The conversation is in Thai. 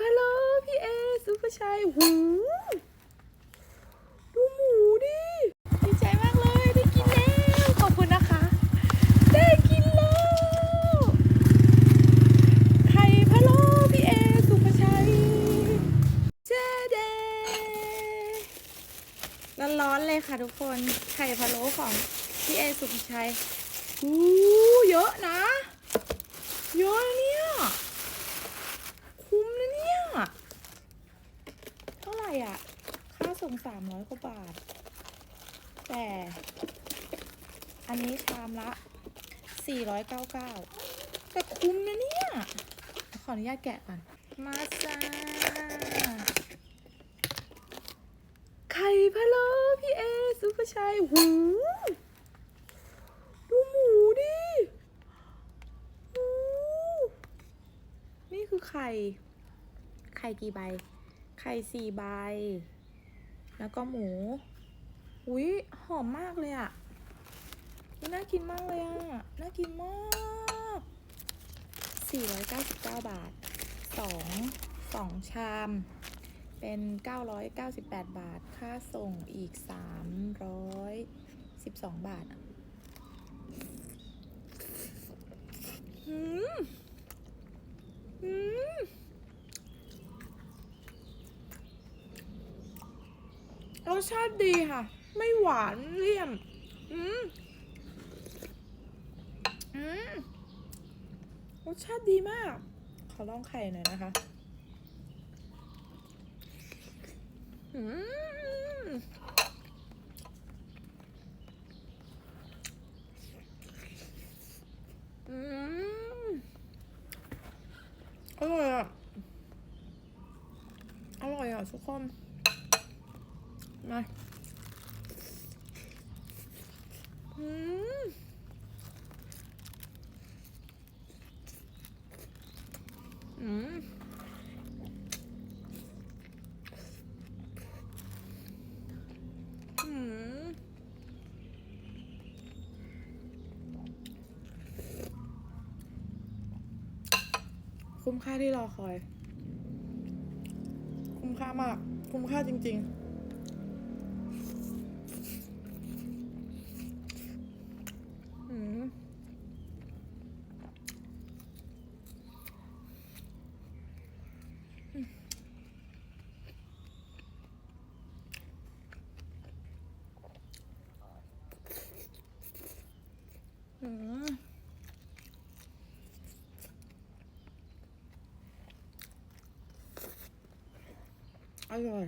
พะโล้พี่เอซุปเปอร์ชัยหูดูหมูดิดีใจมากเลยได้กินแล้วขอบคุณนะคะ ได้กินแล้วไข่พะโล้พี่เอสุภาชัยเจเดร้อนๆเลยค่ะทุกคนไข่พะโล้ของพี่เอสุภาชัยอู้เยอะนะ เยอะเนี่ย คุ้มนะเนี่ย เท่าไหร่อะ ค่งสามร้อยกว่าบาท แต่อันนี้ชามละ499แต่คุ้มนะเนี่ย ขออนุญาตแกะก่อน มาจ้าไข่พะโล้พี่เอซุปเปอร์ชัยหูดูหมูดิหูนี่คือไข่ ไข่กี่ใบ ไข่สี่ใบ แล้วก็หมู อุ้ยหอมมากเลยอะน่ากินมากเลยอะ น่ากินมาก 499 บาท 2 2 ชาม เป็น 998 บาท ค่าส่งอีก 312 บาทอะหืมหืม รสชาติดีค่ะ ไม่หวานเลี่ยม อืมอืมรสชาติดีมาก ขอลองไข่หน่อยนะคะ อืมอืมอร่อยอะ อร่อยอะทุกคน มาอืมอืมคุ้มค่าที่รอคอย คุ้มค่ามาก คุ้มค่าจริง ๆ อืมอร่อย